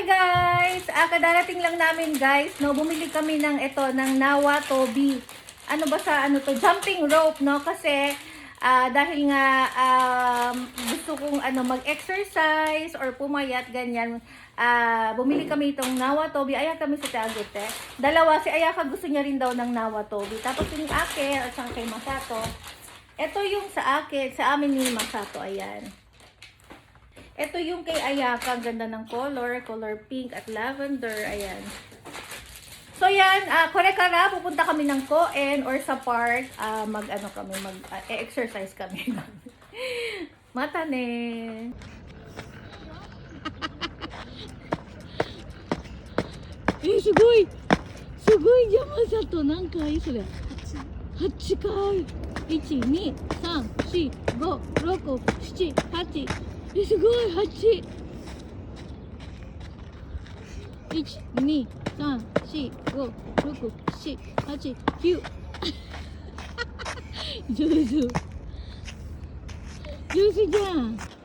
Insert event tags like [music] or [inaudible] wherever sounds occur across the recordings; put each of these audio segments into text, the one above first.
Hi guys! Ah, kadarating lang namin guys, no, bumili kami ng ito, ng Nawa Tobi. Ano ba sa ano to? Jumping rope, no? Kasi ah, dahil nga um, gusto kong ano mag-exercise or pumayat ganyan. Ah, bumili kami itong Nawa Tobi. Ayan kami sa Tagot eh. Dalawa si Ayaka gusto niya rin daw ng Nawa Tobi. Tapos yung akin at saka kay Masato. Ito yung sa akin, sa amin ni Masato, ayan. Ito yung kay Ayaka. Ang ganda ng color. Color pink at lavender. Ayan. So yan, ah, uh, kare-kara, pupunta kami ng Coen or sa park. Ah, uh, Mag-ano kami, mag-exercise ah, uh, kami. [laughs] Mata ne! [laughs] eh, sugoi! Sugoi jama sa to. Nankai sore? 8回1 2 3 4 5 6 7 8えすごい八。一二三四五六七八九。[laughs] 上手。上手じゃん。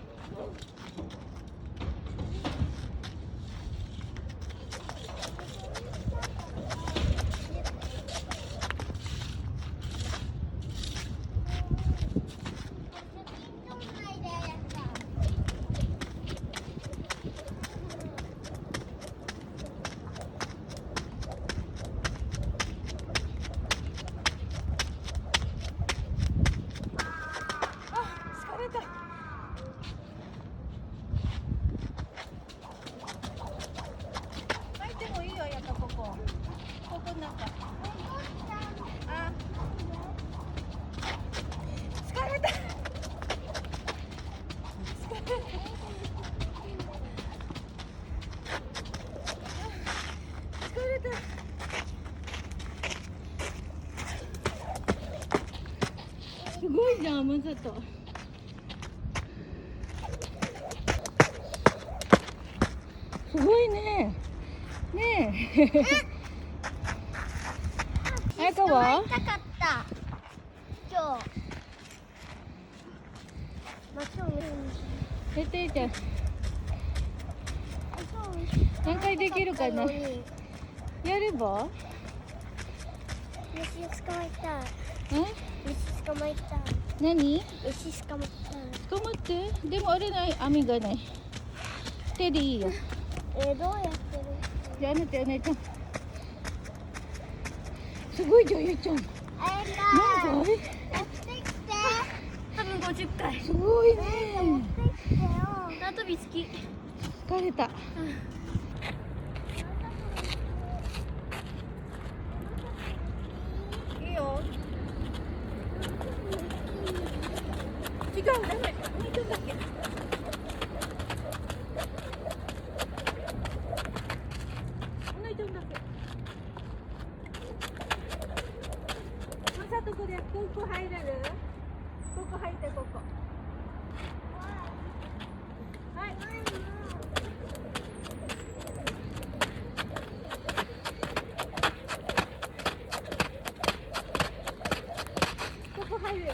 すごいじゃん、まさと。すごいね。ねえ。あやかは？たかった。今日。出てじゃん。何回できるかな？虫やれば？捕まえたい。ん虫捕まえたい何？虫捕まえたい捕まって。でもあれない、網がない。手でいいよ。えー、どうやってるじゃあ、あなた、お姉ちゃん。すごいじゃん、ゆうちゃん。何回持ってきて多分50回。すごいね。縄跳び好き。疲れた。いいよ。違う、ダメ。お兄ちゃんだけ。お姉ちゃんだけ。まさとこ、ここ入れる？ここ入って、ここ。はい。ここ入れる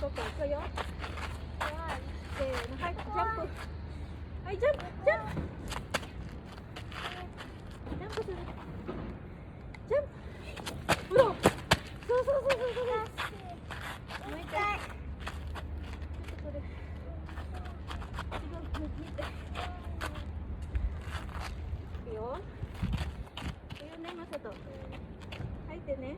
ここ、行くよ。せーの、はい、ジャンプ。はい、ジャンプ、ジャンプ。ジャンプする。ジャンプ。ほら。そうそうそうそうそう。もう一回。ちょっとこれ。違う、見て。いくよ。いくよね、まさと。入ってね。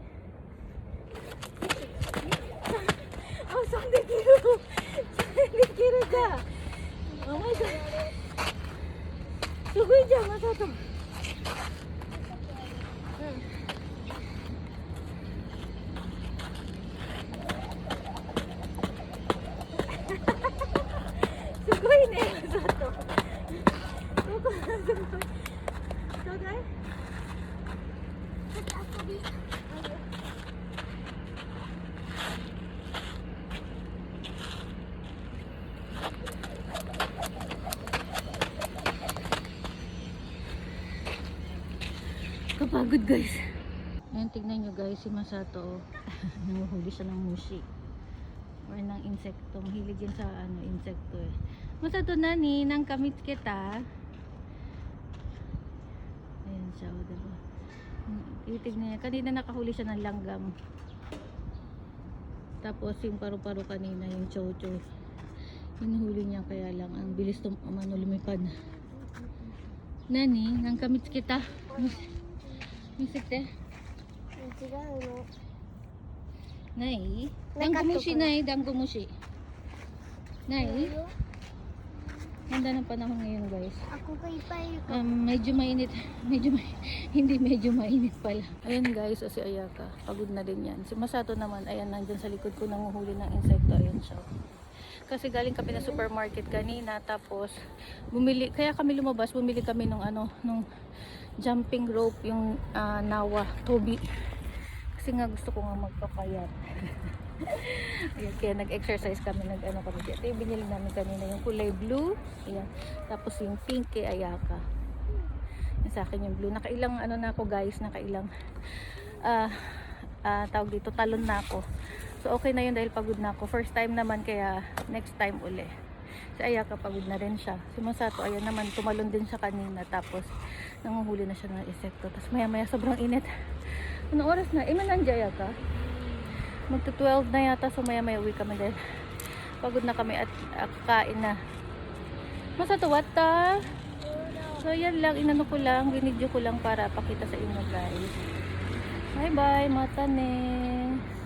あ、遊んできる。遊んできるか。すごいじゃん、まさと。Kapagod guys. Ayan, tignan nyo guys, si Masato. [laughs] Nanguhuli siya ng mushi. Or ng insekto. Mahilig yan sa ano, insekto eh. Masato nani, nang kamit kita. siya, o, diba? Hmm, Titignan niya. Kanina nakahuli siya ng langgam. Tapos yung paru-paro kanina, yung chow-chow. Hinuhuli niya kaya lang. Ang bilis tum umano lumipad. Nani, nang kamit kita. Misik te. 違うの Nay, May danggumushi kato ka. nay, danggumushi. Nay, ganda ng panahon ngayon guys. Ako kay Pai. Um, medyo mainit. [laughs] Medyo mai- [laughs] hindi medyo mainit pala. Ayan guys, o si Ayaka. Pagod na din yan. Si Masato naman, ayan, nandyan sa likod ko nanguhuli ng insekto. Ayan siya. Kasi galing kami na supermarket kanina. Tapos, bumili, kaya kami lumabas, bumili kami nung ano, nung jumping rope, yung ah, nawa, tobi. Kasi nga gusto ko nga magpapayat. [laughs] Ayan, kaya nag-exercise kami, nag ano kami. Ito yung binili namin kanina, yung kulay blue. Ayan. Tapos yung pink kay Ayaka. Yung sa akin yung blue. Nakailang ano na ako guys, nakailang ah ah, tawag dito, talon na ako. So okay na yun dahil pagod na ako. First time naman kaya next time uli. Si Ayaka pagod na rin siya. Si Masato ayan naman tumalon din siya kanina tapos nanguhuli na siya ng insekto. Tapos maya maya sobrang init. [laughs] Anong oras na? Eh manandya Ayaka? Magto 12 na yata so maya maya uwi kami dahil pagod na kami at kakain na. Masato what? So yan lang, inano ko lang, binidyo ko lang para pakita sa inyo guys. Bye bye, mata ne.